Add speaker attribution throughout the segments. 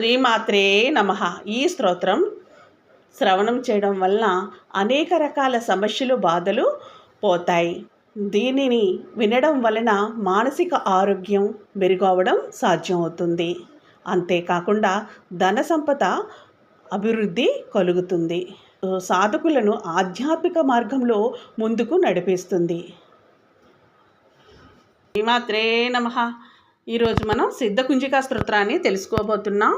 Speaker 1: శ్రీమాత్రే నమ. ఈ స్తోత్రం శ్రవణం చేయడం వలన అనేక రకాల సమస్యలు బాధలు పోతాయి. దీనిని వినడం వలన మానసిక ఆరోగ్యం మెరుగవడం సాధ్యమవుతుంది. అంతేకాకుండా ధన సంపద అభివృద్ధి కలుగుతుంది. సాధకులను ఆధ్యాత్మిక మార్గంలో ముందుకు నడిపిస్తుంది. శ్రీమాత్రే నమ. ఈరోజు మనం సిద్ధ కుంజికా స్తోత్రాన్ని తెలుసుకోబోతున్నాం.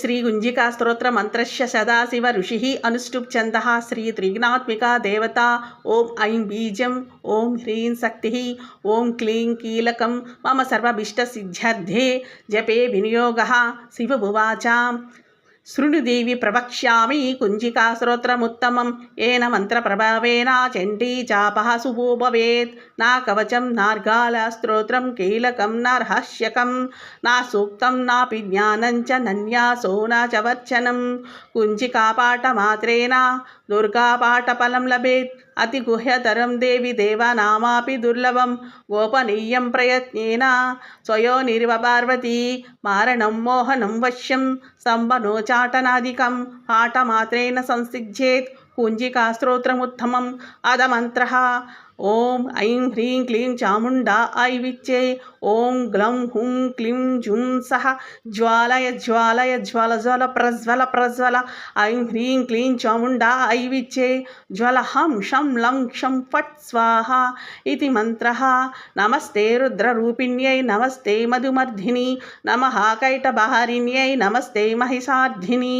Speaker 1: శ్రీ గుంజికా స్తోత్ర మంత్రస్య సదాశివ ఋషి అనుష్టుప్ ఛంద శ్రీ త్రిగుణాత్మిక దేవత. ఓం ఐం బీజం ఓం హ్రీం శక్తి ఓం క్లీం కీలకం మమ సర్వభిష్టసిద్ధ్యర్థే జపే వినియోగ శివభువాచ శృణుదేవి ప్రవక్ష్యామి కుంజికా స్తోత్రముత్తమం ఏన మంత్రప్రభావేన చండీ చాప సుభూభవేత్. నా కవచం నార్గాల స్తోత్రం కీలకం నార్హస్యకం నా సూక్తం నాపి జ్ఞానం చ నన్యాసో నా చ వర్చనం. కుంజికాపాఠమాత్రేణ దుర్గాపాఠఫలం లభేత్? అతి గుహ్యతరం దేవి దేవనామాపి దుర్లభం. గోపనీయం ప్రయత్నేన? స్వయో నిర్వ పార్వతీ మారణం మోహనం వశ్యం. సంబనోచాటనాదికం పాఠమాత్రేణ సంసిద్ధేత్ కుంజికాస్తోత్రముత్తమం అదమంత్ర ఓం ఐం హ్రీం క్లీం చాముండా ఐ విచ్చే ఓం గ్లం హుం క్లీం జుం సహ జ్వాలయ జ్వాలయ జ్వల జ్వల ప్రజ్వల ప్రజ్వల ఐం హ్రీం క్లీం చాముండా ఐ విచ్చే జ్వల హం షం లం క్షం ఫట్ స్వాహ ఇది మంత్ర నమస్తే రుద్రరూపిణ్యై నమస్తే మధుమర్ధిని నమ కైటబహారిణ్యై నమస్తే మహిషార్ధిని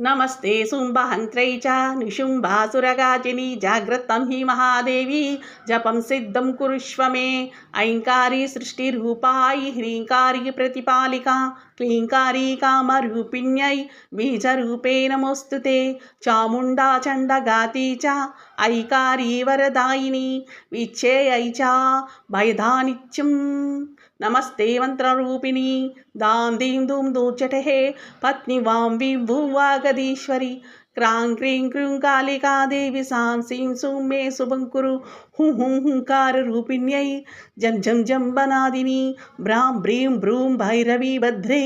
Speaker 1: నమస్తే శుంభహంత్రై చ నిశుంభాసురగాజిని జాగ్రత్తం హి మహాదేవి జపం సిద్ధం కురుష్వ మే. ఐంకారీ సృష్టిరూపాయి హ్రీంకారీ ప్రతిపాలిక క్లీంకారీ కామరూపిణ్యై బీజరూపే నమోస్తు చాముండా చండగాతి చ ఐకారీ వరదాయిని విచ్చేయై చ భయదానిత్యం నమస్తే మంత్రరూపిణి. దాం దీం ధూం దూచటహే పత్ని వాం విభువాగదీశ్వరి क्रां क्रीं क्रूं कालिका देवी सां सीं सूं मे शुभं कुरु हूँ हुं हुङ्काररूपिण्यै जं झं झं वनादिनी भ्रां ब्रीं भ्रूं भैरवी भद्रे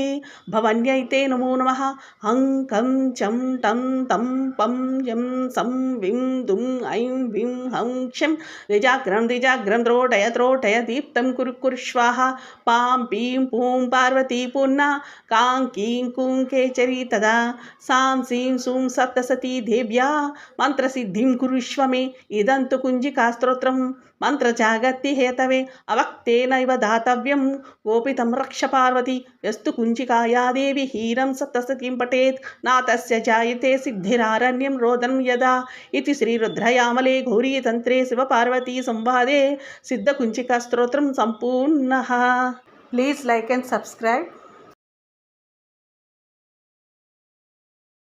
Speaker 1: भवन्यै ते नमो नमः हं कं चं टं तं पं यं सं विं दुं ऐं विं हं क्षं निजाग्रं निजाग्रं त्रोटय त्रोटय दीप्तं कुरु कुरु स्वाहा पां पीं पूं पार्वती पूर्णा कां कीं कुं केचरी तदा सां सीं सूं सप्त సప్తసతీ దేవ్యా మంత్రసిద్ధిం కురుష్వ మే. ఇదంతు కుంజికాస్త్రోత్రం మంత్రజాగత్తి హేతవే అవక్తేనైవ దాతవ్యం. గోపితం రక్ష పార్వతి యస్తు కుంజికాయాదేవి హీరం సప్తసతీం పఠేత్. నా తస్య జాయతే సిద్ధిరారణ్యం రోదనం యదా. ఇది శ్రీరుద్రయామలే ఘోరీతంత్రే శివపార్వతీ సంవాదే. సిద్ధకుంజికా స్తోత్రం సంపూర్ణ. Please like and subscribe.